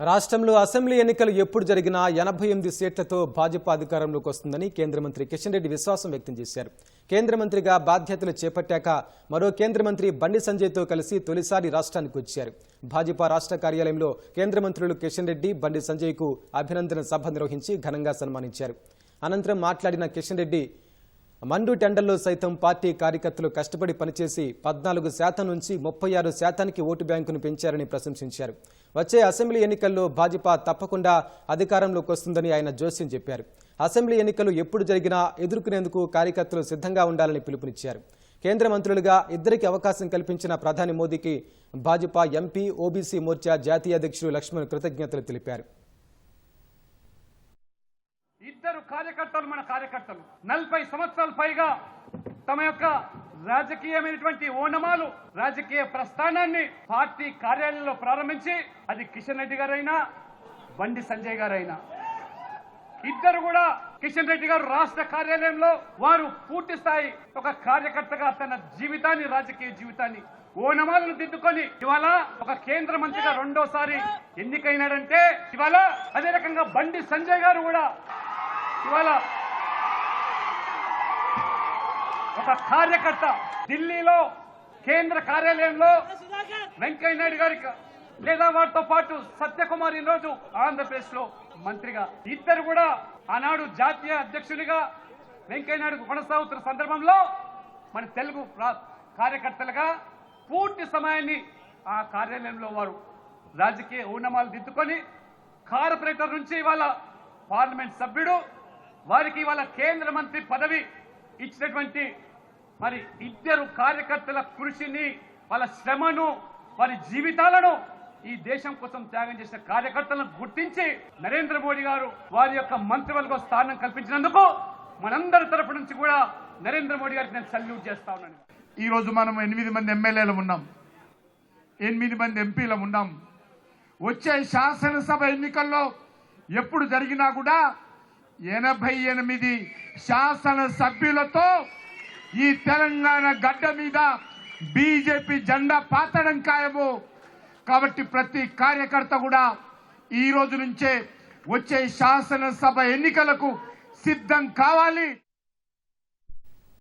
రాష్ట్రంలో అసెంబ్లీ ఎన్నికలు ఎప్పుడు జరిగినా ఎనభై ఎనిమిది సీట్లతో భాజపా అధికారంలోకి వస్తుందని కేంద్ర మంత్రి కిషన్ రెడ్డి విశ్వాసం వ్యక్తం చేశారు. కేంద్ర మంత్రిగా బాధ్యతలు చేపట్టాక మరో కేంద్ర మంత్రి బండి సంజయ్తో కలిసి తొలిసారి రాష్ట్రానికి వచ్చారు. భాజపా రాష్ట్ర కార్యాలయంలో కేంద్ర మంత్రులు కిషన్ రెడ్డి బండి సంజయ్కు అభినందన సభ నిర్వహించి ఘనంగా సన్మానించారు. అనంతరం మాట్లాడిన కిషన్ రెడ్డి మండు టెండర్లో సైతం పార్టీ కార్యకర్తలు కష్టపడి పనిచేసి పద్నాలుగు శాతం నుంచి ముప్పై ఆరు శాతానికి ఓటు బ్యాంకును పెంచారని ప్రశంసించారు. వచ్చే అసెంబ్లీ ఎన్నికల్లో భాజపా తప్పకుండా అధికారంలోకి వస్తుందని ఆయన జోస్యం చెప్పారు. అసెంబ్లీ ఎన్నికలు ఎప్పుడు జరిగినా ఎదుర్కొనేందుకు కార్యకర్తలు సిద్ధంగా ఉండాలని పిలుపునిచ్చారు. కేంద్ర మంత్రులుగా ఇద్దరికి అవకాశం కల్పించిన ప్రధాని మోదీకి భాజపా ఎంపీ ఓబీసీ మోర్చా జాతీయ అధ్యక్షుడు లక్ష్మణ్ కృతజ్ఞతలు తెలిపారు. ఇద్దరు కార్యకర్తలు మన కార్యకర్తలు. నలభై సంవత్సరాల పైగా తమ యొక్క రాజకీయమైనటువంటి ఓనమాలు రాజకీయ ప్రస్థానాన్ని పార్టీ కార్యాలయంలో ప్రారంభించి అది కిషన్ రెడ్డి గారైనా బండి సంజయ్ గారైనా. ఇద్దరు కూడా కిషన్ రెడ్డి గారు రాష్ట్ర కార్యాలయంలో వారు పూర్తి స్థాయి ఒక కార్యకర్తగా తన జీవితాన్ని రాజకీయ జీవితాన్ని ఓనమాలను దిద్దుకొని ఇవాళ ఒక కేంద్ర మంత్రిగా రెండోసారి ఎన్నికైనాడంటే ఇవాళ అదే రకంగా బండి సంజయ్ గారు కూడా ఇవాళ ఒక కార్యకర్త ఢిల్లీలో కేంద్ర కార్యాలయంలో వెంకయ్య నాయుడు గారికి లేదా వారితో పాటు సత్యకుమార్ ఈ రోజు ఆంధ్రప్రదేశ్లో మంత్రిగా. ఇద్దరు కూడా ఆనాడు జాతీయ అధ్యక్షునిగా వెంకయ్య నాయుడు కొనసాగుతున్న సందర్భంలో మన తెలుగు కార్యకర్తలుగా పూర్తి సమయాన్ని ఆ కార్యాలయంలో వారు రాజకీయ ఊనమాలు దిద్దుకొని కార్పొరేటర్ నుంచి ఇవాళ పార్లమెంట్ సభ్యుడు వారికి ఇవాళ కేంద్ర మంత్రి పదవి ఇచ్చినటువంటి మరి ఇద్దరు కార్యకర్తల కృషిని వాళ్ళ శ్రమను వారి జీవితాలను ఈ దేశం కోసం త్యాగం చేసిన కార్యకర్తలను గుర్తించి నరేంద్ర మోడీ గారు వారి యొక్క మంత్రివర్గ స్థానం కల్పించినందుకు మనందరి తరపు నుంచి కూడా నరేంద్ర మోడీ గారికి నేను సల్యూట్ చేస్తా ఉన్నాను. ఈ రోజు మనం ఎనిమిది మంది ఎమ్మెల్యేలు ఉన్నాం. ఎనిమిది మంది ఎంపీలు ఉన్నాం. వచ్చే శాసనసభ ఎన్నికల్లో ఎప్పుడు జరిగినా కూడా ఎనభై ఎనిమిది శాసన సభ్యులతో ఈ తెలంగాణ గడ్డ మీద బీజేపీ జెండా పాతడం ఖాయము. కాబట్టి ప్రతి కార్యకర్త కూడా ఈ రోజు నుంచే వచ్చే శాసనసభ ఎన్నికలకు సిద్ధం కావాలి.